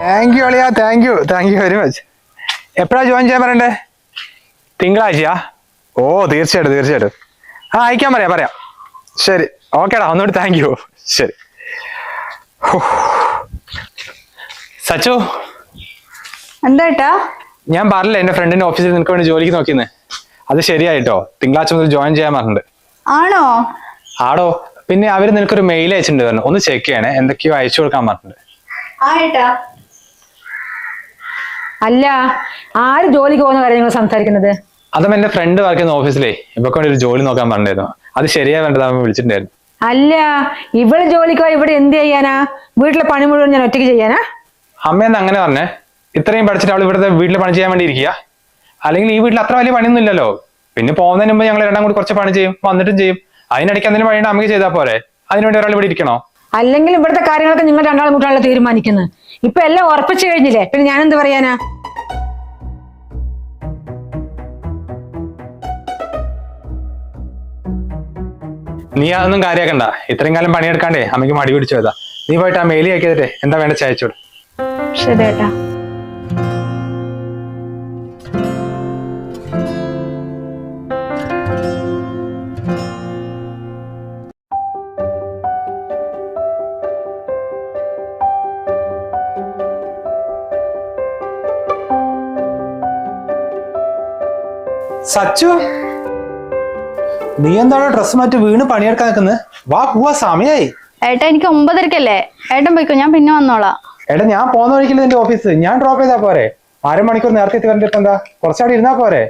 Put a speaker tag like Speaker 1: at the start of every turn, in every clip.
Speaker 1: Thank you അളിയാ. Thank you thank you very much എപ്പോഴാ join ചെയ്യാൻ പറയണ്ടേ? തിങ്കളാഴ്ചയാ? ഓ തീർച്ചയായിട്ടും തീർച്ചയായിട്ടും. ആ അയക്കാൻ പറയാം പറയാം. ശരി. ഓക്കേടാ ഒന്നുകൂടി താങ്ക് യു ശരി. സച്ചു?
Speaker 2: എന്താ
Speaker 1: ഞാൻ പറഞ്ഞില്ല എന്റെ ഫ്രണ്ടിന്റെ ഓഫീസിൽ നിനക്ക് വേണ്ടി ജോലിക്ക് നോക്കിയെന്ന്. അത് ശരിയായിട്ടോ? തിങ്കളാഴ്ച മുതൽ ജോയിൻ ചെയ്യാൻ പറഞ്ഞിട്ടുണ്ട്.
Speaker 2: ആണോ?
Speaker 1: ആടോ പിന്നെ അവർ നിനക്കൊരു മെയിൽ അയച്ചിട്ടുണ്ട് പറഞ്ഞു ഒന്ന് ചെക്ക് ചെയ്യണേ. എന്തൊക്കെയോ അയച്ചു കൊടുക്കാൻ പറഞ്ഞിട്ടുണ്ട്.
Speaker 2: ആയിട്ടാ
Speaker 3: അല്ല ആര് ജോലിക്ക് പോകുന്ന കാര്യം നിങ്ങൾ സംസാരിക്കുന്നത്?
Speaker 1: അതും എന്റെ ഫ്രണ്ട് വർക്ക് ചെയ്യുന്ന ഓഫീസിലേ ഇവക്ക് വേണ്ടി ഒരു ജോലി നോക്കാൻ പറഞ്ഞിരുന്നു. അത് ശരിയാ വേണ്ടത് അവൻ വിളിച്ചിട്ടുണ്ടായിരുന്നു.
Speaker 3: അല്ല ഇവൾ ജോലിക്കോ ഇവിടെ എന്ത് ചെയ്യാനാ? വീട്ടിലെ പണി മുഴുവൻ ഞാൻ ഒറ്റയ്ക്ക് ചെയ്യാനാ?
Speaker 1: അമ്മയെന്ന് അങ്ങനെ പറഞ്ഞേ? ഇത്രയും പഠിച്ചിട്ട് അവൾ ഇവിടുത്തെ വീട്ടിൽ പണി ചെയ്യാൻ വേണ്ടി ഇരിക്കുക അല്ലെങ്കിൽ ഈ വീട്ടിൽ അത്ര വലിയ പണിയൊന്നും ഇല്ലല്ലോ. പിന്നെ പോകുന്നതിന് മുമ്പ് ഞങ്ങൾ രണ്ടാം കൂടി കുറച്ച് പണി ചെയ്യും വന്നിട്ടും ചെയ്യും. അതിനിടയ്ക്ക് എന്തെങ്കിലും പണിയുണ്ട് അമ്മയ്ക്ക് ചെയ്താൽ പോരെ. അതിനുവേണ്ടി ഒരാൾ ഇവിടെ ഇരിക്കണോ?
Speaker 3: അല്ലെങ്കിൽ ഇവിടുത്തെ കാര്യങ്ങളൊക്കെ നിങ്ങൾ രണ്ടാളും കൂട്ടാണല്ലോ തീരുമാനിക്കുന്നത്. ഇപ്പൊ എല്ലാം ഉറപ്പിച്ചു കഴിഞ്ഞില്ലേ? പിന്നെ ഞാൻ എന്ത് പറയാനാ?
Speaker 1: നീ അതൊന്നും കാര്യാക്കണ്ട. ഇത്രയും കാലം പണിയെടുക്കാണ്ടേ അമ്മയ്ക്ക് മടി പിടിച്ചു പോയതാ. നീ പോയിട്ട് ആ മെയിൽ അയക്കിയതേ എന്താ വേണ്ട ചായച്ചോട്.
Speaker 2: ശരി ഏട്ടാ.
Speaker 1: സച്ചു? നീ എന്താണ് ഡ്രസ് മാറ്റി വീണ് പണിയെടുക്കാൻ നിൽക്കുന്നത് വാ പോവാ സമയായി.
Speaker 2: ഏട്ടാ എനിക്ക് ഒമ്പതരക്കല്ലേ? ഏട്ടൻ പോയിക്കോ ഞാൻ പിന്നെ വന്നോളാ.
Speaker 1: എടാ ഞാൻ പോകുന്ന വഴിക്കില്ല നിന്റെ ഓഫീസ് ഞാൻ ഡ്രോപ്പ് ചെയ്താ പോരെ. അരമണിക്കൂർ നേരത്തെ എത്തി വരേണ്ട എന്താ? കുറച്ചവിടെ ഇരുന്നാ പോരെ.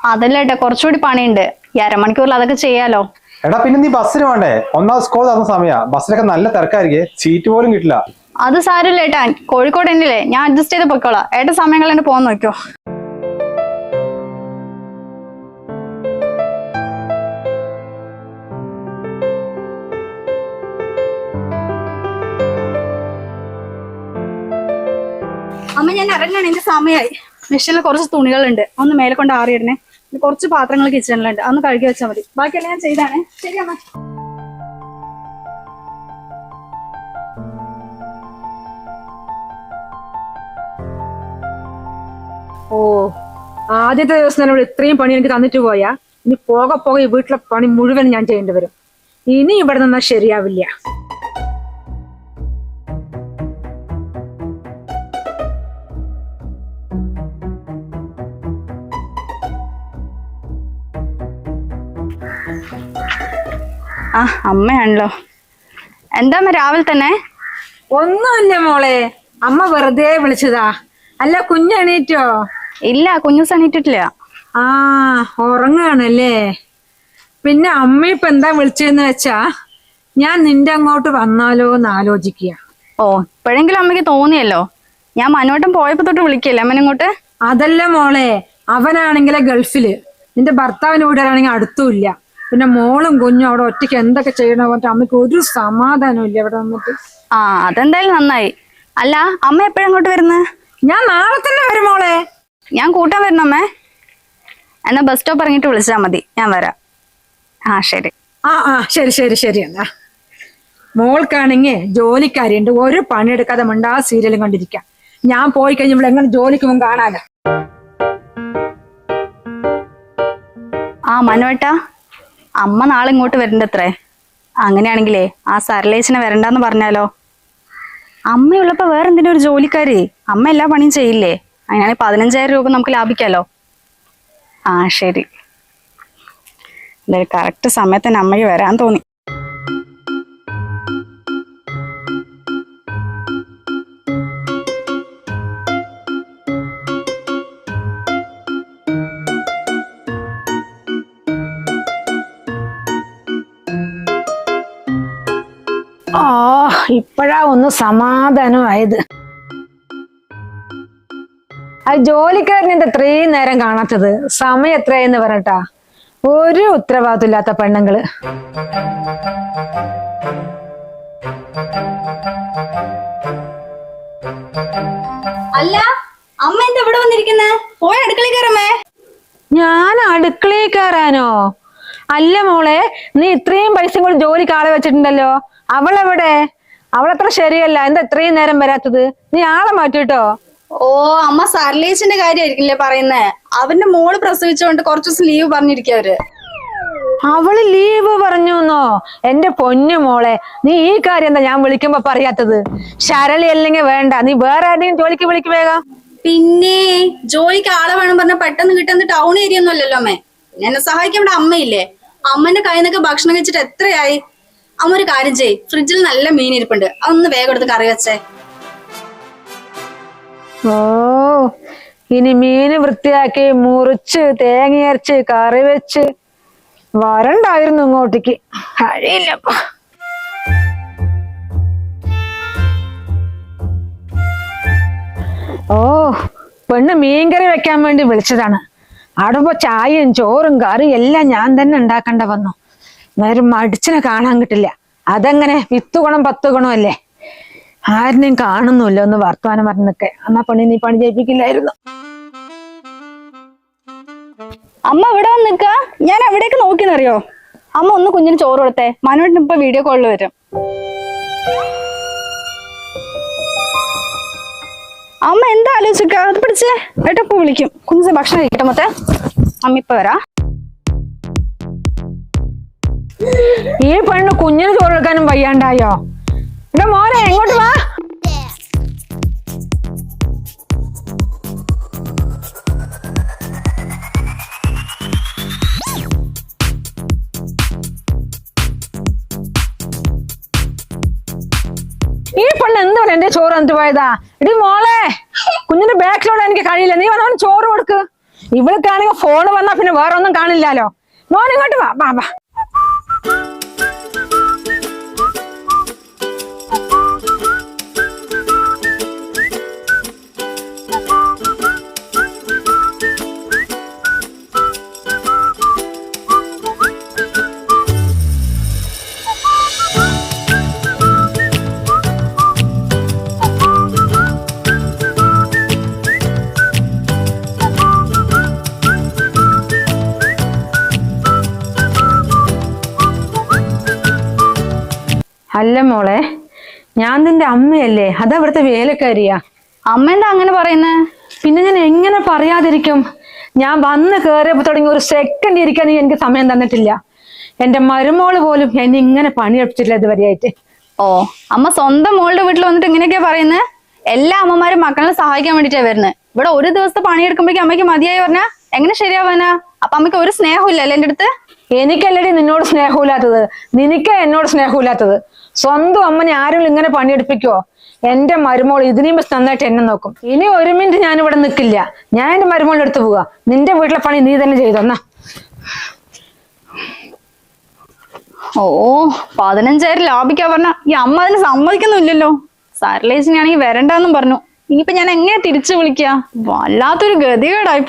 Speaker 2: അതല്ല ഏട്ടാ കുറച്ചുകൂടി പണിയുണ്ട്. ഈ അരമണിക്കൂറിൽ അതൊക്കെ ചെയ്യാലോ.
Speaker 1: എടാ പിന്നെ നീ ബസ്സിന് വേണ്ടേ? ഒന്നാമത് സ്കൂൾ തന്ന സമയാ. ബസ്സിലൊക്കെ നല്ല തിരക്കായിരിക്കേ. സീറ്റ് പോലും കിട്ടില്ല.
Speaker 2: അത് സാരമില്ല ഏട്ടാ. കോഴിക്കോട് എന്നില്ലേ ഞാൻ അഡ്ജസ്റ്റ് ചെയ്ത് പൊയ്ക്കോളാം. ഏട്ടൻ സമയങ്ങൾ എന്നെ പോകാൻ നോക്കിയോ അമ്മ ഞാൻ ഇറങ്ങണം എന്റെ സമയമായി മെഷീനിൽ കുറച്ച് തുണികളുണ്ട്. ഒന്ന് മേലെ കൊണ്ട് ആറിയിടണേ. കുറച്ച് പാത്രങ്ങൾ കിച്ചണിലുണ്ട്. അന്ന് കഴുകി വെച്ചാൽ മതി. ബാക്കിയെല്ലാം ഞാൻ ചെയ്താണേ. ശരി അമ്മ.
Speaker 3: ഓ ആദ്യത്തെ ദിവസം തന്നെ ഇവിടെ ഇത്രയും പണി എനിക്ക് തന്നിട്ട് പോയാ. ഇനി പോകെ പോകെ ഈ വീട്ടിലെ പണി മുഴുവൻ ഞാൻ ചെയ്യേണ്ടി വരും. ഇനി ഇവിടെ നിന്നാ ശരിയാവില്ല.
Speaker 2: ആ അമ്മയാണല്ലോ. എന്താ രാവിലെ തന്നെ?
Speaker 3: ഒന്നുമില്ല മോളെ. അമ്മ വെറുതെ വിളിച്ചതാ. അല്ല കുഞ്ഞെണീറ്റോ
Speaker 2: ഇല്ല കുഞ്ഞു സണീറ്റിട്ടില്ല
Speaker 3: ആ ഉറങ്ങാണല്ലേ. പിന്നെ അമ്മ ഇപ്പൊ എന്താ വിളിച്ചതെന്ന് വെച്ചാ ഞാൻ നിന്റെ അങ്ങോട്ട് വന്നാലോ എന്ന് ആലോചിക്കുക.
Speaker 2: ഓ ഇപ്പോഴെങ്കിലും അമ്മയ്ക്ക് തോന്നിയല്ലോ. ഞാൻ മനോട്ടം പോയപ്പോ തൊട്ട് വിളിക്കല്ലേ അമ്മനെ ഇങ്ങോട്ട്?
Speaker 3: അതല്ല മോളെ അവനാണെങ്കിലെ ഗൾഫിൽ. നിന്റെ ഭർത്താവിന് വീടാണെങ്കിൽ അടുത്തുമില്ല പിന്നെ മോളും കുഞ്ഞും അവിടെ ഒറ്റയ്ക്ക് എന്തൊക്കെ ചെയ്യണോ പറഞ്ഞിട്ട് അമ്മയ്ക്ക് ഒരു സമാധാനം ഇല്ല ഇവിടെ വന്നിട്ട്
Speaker 2: ആ അതെന്തായാലും നന്നായി. അല്ല അമ്മ എപ്പോഴങ്ങോട്ട് വരുന്നത്
Speaker 3: ഞാൻ നാളെ തന്നെ വരും മോളെ.
Speaker 2: ഞാൻ കൂട്ടാൻ വരണം അമ്മേ? എന്നാ ബസ് സ്റ്റോപ്പ് ഇറങ്ങിയിട്ട് വിളിച്ചാൽ മതി. ഞാൻ വരാം. ആ ശരി.
Speaker 3: ആ ആ ശരി ശരി ശരി എന്നാ. മോൾക്കാണെങ്കിൽ ജോലിക്കാരിയുണ്ട്. ഒരു പണിയെടുക്കാതെ മിണ്ടാ സീരിയലും കണ്ടിരിക്കാം. ഞാൻ പോയി കഴിഞ്ഞപ്പോൾ എങ്ങനെ ജോലിക്ക് മുമ്പ് കാണാനാ?
Speaker 2: ആ മനോട്ടാ അമ്മ നാളെ ഇങ്ങോട്ട് വരണ്ടത്രേ? അങ്ങനെയാണെങ്കിലേ ആ സരലേശനെ വരണ്ടെന്ന് പറഞ്ഞാലോ? അമ്മയുള്ളപ്പോ വേറെ എന്തിനും ഒരു ജോലിക്കാരി? അമ്മ എല്ലാ പണിയും ചെയ്യില്ലേ? അങ്ങനെയാണെങ്കിൽ പതിനഞ്ചായിരം രൂപ നമുക്ക് ലാഭിക്കാലോ? ആ ശരി. എന്തായാലും കറക്റ്റ് സമയത്തിന് അമ്മയ്ക്ക് വരാൻ തോന്നി.
Speaker 3: ഇപ്പോഴാ ഒന്ന് സമാധാനമായത്. അത് ജോലിക്കാരൻ എന്താ ഇത്രയും നേരം കാണാത്തത്? സമയം എത്രയെന്ന് പറഞ്ഞിട്ടാ ഒരു ഉത്തരവാദിത്തമില്ലാത്ത പെണ്ണുങ്ങൾ.
Speaker 2: അല്ല അമ്മ എന്താ ഇവിടെ വന്നിരിക്കുന്നത് പോയ അടുക്കളയിൽ കയറമ്മേ.
Speaker 3: ഞാൻ അടുക്കളയിൽ കയറാനോ? അല്ല മോളെ നീ ഇത്രയും പൈസ കൂടി ജോലിക്ക് ആളെ വെച്ചിട്ടുണ്ടല്ലോ. അവളെവിടെ? അവളത്ര ശരിയല്ല. എന്താ ഇത്രയും നേരം വരാത്തത്? നീ ആളെ മാറ്റിട്ടോ
Speaker 2: ഓ അമ്മ സർലേച്ചിന്റെ കാര്യമായിരിക്കില്ലേ പറയുന്നേ? അവന്റെ മോൾ പ്രസവിച്ചോണ്ട് കുറച്ചു ദിവസം ലീവ് പറഞ്ഞിരിക്കവര്
Speaker 3: അവൾ ലീവ് പറഞ്ഞു എന്നോ എന്റെ പൊന്നു മോളെ നീ ഈ കാര്യം എന്താ ഞാൻ വിളിക്കുമ്പോ പറയാത്തത്? ശരളി അല്ലെങ്കിൽ വേണ്ട. നീ വേറെ ആരെയും ജോലിക്ക് വിളിക്ക് വേഗം.
Speaker 2: പിന്നെ ജോലിക്ക് ആളെ വേണം പറഞ്ഞ പെട്ടെന്ന് കിട്ടുന്ന ടൗൺ ഏരിയ ഒന്നും അല്ലല്ലോ അമ്മേ. എന്നെ സഹായിക്കാൻ ഇവിടെ അമ്മയില്ലേ? അമ്മന്റെ കയ്യിൽ നിന്നൊക്കെ ഭക്ഷണം കഴിച്ചിട്ട് എത്രയായി? അമ്മ ഒരു കാര്യം ചെയ് ഫ്രിഡ്ജിൽ നല്ല മീൻ ഇരിപ്പുണ്ട്. അതൊന്ന് വേഗം എടുത്ത് കറി വെച്ചേ.
Speaker 3: ഓ ഇനി മീന് വൃത്തിയാക്കി മുറിച്ച് തേങ്ങയരച്ച് കറി വെച്ച്. വരണ്ടായിരുന്നു ഇങ്ങോട്ടേക്ക്. കഴിയില്ലപ്പ. ഓ പെണ്ണ് മീൻകറി വെക്കാൻ വേണ്ടി വിളിച്ചതാണ്. അവിടെ ചായയും ചോറും കറിയും എല്ലാം ഞാൻ തന്നെ ഉണ്ടാക്കേണ്ട വന്നു. നേരം മടിച്ചിനെ കാണാൻ കിട്ടില്ല. അതെങ്ങനെ വിത്ത് ഗുണം പത്ത് ഗുണം അല്ലേ? ആരിനെയും കാണുന്നില്ല ഒന്ന് വർത്തമാനം പറഞ്ഞൊക്കെ എന്നാ പണി നീ പണി ചെയ്യിപ്പിക്കില്ലായിരുന്നു.
Speaker 2: അമ്മ ഇവിടെ വന്ന് നിക്ക ഞാൻ എവിടേക്ക് നോക്കിന്നറിയോ അമ്മ ഒന്ന് കുഞ്ഞിന് ചോറ് കൊടുത്തേ. മനുവേട്ടൻ ഇപ്പൊ വീഡിയോ കോളിൽ വരും. അമ്മ എന്താ ആലോചിക്ക അത് പിടിച്ചേ. ഏട്ടാ ഇപ്പൊ വിളിക്കും. കുഞ്ഞിന് ഭക്ഷണം കഴിക്കട്ടെ മൊത്തേ? അമ്മ ഇപ്പൊ വരാ.
Speaker 3: ഈ പെണ്ണ് കുഞ്ഞിന് ചോറ് എടുക്കാനും വയ്യാണ്ടായോ? ഇവിടെ മോനെ എങ്ങോട്ട് വാ. ഈ പെണ്ണ് എന്താണ് എന്റെ ചോറ് എന്നിട്ട് പോയതാ. ഇടി മോളെ കുഞ്ഞിന്റെ ബാക്കിലോടെ എനിക്ക് കഴിയില്ല. നീ വന്നവൻ ചോറ് കൊടുക്ക്. ഇവൾക്കാണെങ്കിൽ ഫോണ് വന്നാ പിന്നെ വേറെ ഒന്നും കാണില്ലല്ലോ മോനെ ഇങ്ങോട്ട് വാ വാ വാ. അല്ല മോളെ ഞാൻ നിന്റെ അമ്മയല്ലേ? അത് അവിടുത്തെ വേലക്കാരിയാ.
Speaker 2: അമ്മ എന്താ അങ്ങനെ പറയുന്നേ?
Speaker 3: പിന്നെ ഞാൻ എങ്ങനെ പറയാതിരിക്കും? ഞാൻ വന്ന് കയറിയപ്പോ തുടങ്ങി ഒരു സെക്കൻഡ് ഇരിക്കാൻ നീ എനിക്ക് സമയം തന്നിട്ടില്ല. എന്റെ മരുമോൾ പോലും എന്നെ ഇങ്ങനെ പണിയെടുത്തിട്ടില്ല ഇതുവരെയായിട്ട്.
Speaker 2: ഓ അമ്മ സ്വന്തം മോളുടെ വീട്ടിൽ വന്നിട്ട് ഇങ്ങനെയൊക്കെയാ പറയുന്നത് എല്ലാ അമ്മമാരും മക്കളെ സഹായിക്കാൻ വേണ്ടിട്ടാ വരുന്നത് ഇവിടെ ഒരു ദിവസത്തെ പണിയെടുക്കുമ്പോഴേക്കും അമ്മയ്ക്ക് മതിയായി പറഞ്ഞാ എങ്ങനെ ശരിയാവാനാ? അപ്പൊ അമ്മയ്ക്ക് ഒരു സ്നേഹമില്ല അല്ലേ എന്റെ അടുത്ത്?
Speaker 3: എനിക്കല്ലടി നിന്നോട് സ്നേഹമില്ലാത്തത്. നിനക്ക് എന്നോട് സ്നേഹമില്ലാത്തത്. സ്വന്തം അമ്മനെ ആരെങ്കിലും ഇങ്ങനെ പണിയെടുപ്പിക്കോ എന്റെ മരുമോൾ ഇതിനെയും വെച്ച് നന്നായിട്ട് എന്നെ നോക്കും. ഇനി ഒരു മിനിറ്റ് ഞാൻ ഇവിടെ നിൽക്കില്ല ഞാൻ എന്റെ മരുമോളിന്റെ അടുത്ത് പോവാ. നിന്റെ വീട്ടിലെ പണി നീ തന്നെ ചെയ്തോ എന്നാ.
Speaker 2: ഓ പതിനഞ്ചായിരം ലാഭിക്കാ പറഞ്ഞ. ഈ അമ്മ അതിന് സമ്മതിക്കുന്നില്ലല്ലോ സാരലേച്ചിനാണെങ്കിൽ വരണ്ടെന്നും പറഞ്ഞു. ഇനിയിപ്പൊ ഞാൻ എങ്ങനെ തിരിച്ചു വിളിക്കാ? വല്ലാത്തൊരു ഗതികേടായി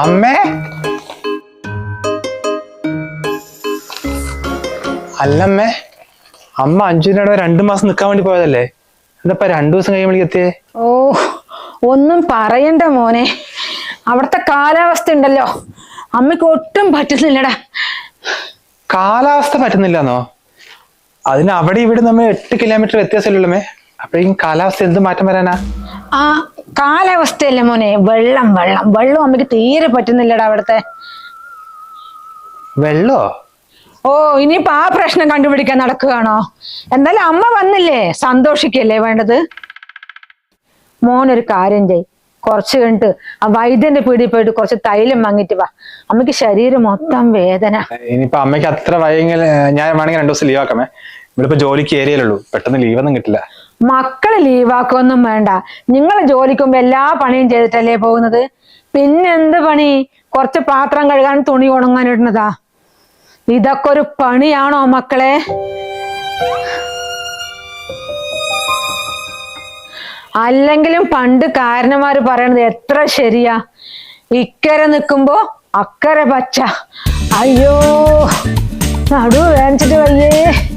Speaker 1: അമ്മേ? അല്ലമ്മേ അമ്മ അഞ്ചുവിനോട് രണ്ടു മാസം നിക്കാൻ വേണ്ടി പോയതല്ലേ? എന്താ രണ്ടു ദിവസം കഴിയുമ്പോഴേക്ക് എത്തിയേ?
Speaker 3: ഓ ഒന്നും പറയണ്ട മോനെ. അവിടുത്തെ കാലാവസ്ഥ ഉണ്ടല്ലോ. അമ്മയ്ക്ക് ഒട്ടും പറ്റുന്നില്ലടാ.
Speaker 1: കാലാവസ്ഥ പറ്റുന്നില്ലെന്നോ? അതിന് അവിടെ ഇവിടെ നമ്മൾ എട്ട് കിലോമീറ്റർ വ്യത്യാസമില്ലല്ലോ അപ്പോഴേക്കും കാലാവസ്ഥ എന്ത് മാറ്റം വരാനാ?
Speaker 3: ആ കാലാവസ്ഥയല്ലേ മോനെ? വെള്ളം വെള്ളം. വെള്ളം അമ്മയ്ക്ക് തീരെ പറ്റുന്നില്ലടാ അവിടത്തെ.
Speaker 1: വെള്ളോ?
Speaker 3: ഓ ഇനിയിപ്പോ ആ പ്രശ്നം കണ്ടുപിടിക്കാൻ നടക്കുകയാണോ? എന്തായാലും അമ്മ വന്നില്ലേ? സന്തോഷിക്കല്ലേ വേണ്ടത്? മോനൊരു കാര്യം ചെയ്. കുറച്ച് കണ്ട് ആ വൈദ്യന്റെ പീടിയിൽ പോയിട്ട് കുറച്ച് തൈലം വാങ്ങിട്ട് വാ. അമ്മയ്ക്ക് ശരീരം മൊത്തം വേദന.
Speaker 1: ഇനിയിപ്പോ അമ്മയ്ക്ക് അത്ര വയ്യെങ്കിൽ ഞാൻ വേണമെങ്കിൽ രണ്ടു ദിവസം ലീവ് ആക്കാമേ. ഇവിടെ ഇപ്പൊ ജോലിക്ക് ഏരിയയിലുള്ളൂ പെട്ടെന്ന് ലീവൊന്നും കിട്ടില്ല.
Speaker 3: മക്കൾ ലീവാക്കൊന്നും വേണ്ട. നിങ്ങൾ ജോലിക്കുമ്പോ എല്ലാ പണിയും ചെയ്തിട്ടല്ലേ പോകുന്നത്? പിന്നെന്ത് പണി? കുറച്ച് പാത്രം കഴുകാൻ തുണി ഉണങ്ങാൻ ഇടുന്നതാ. ഇതൊക്കെ ഒരു പണിയാണോ മക്കളെ? അല്ലെങ്കിലും പണ്ട് കാരണന്മാര് പറയണത് എത്ര ശരിയാ. ഇക്കരെ നിൽക്കുമ്പോ അക്കരെ പച്ച. അയ്യോ നടു വേണിച്ചിട്ട് വയ്യേ.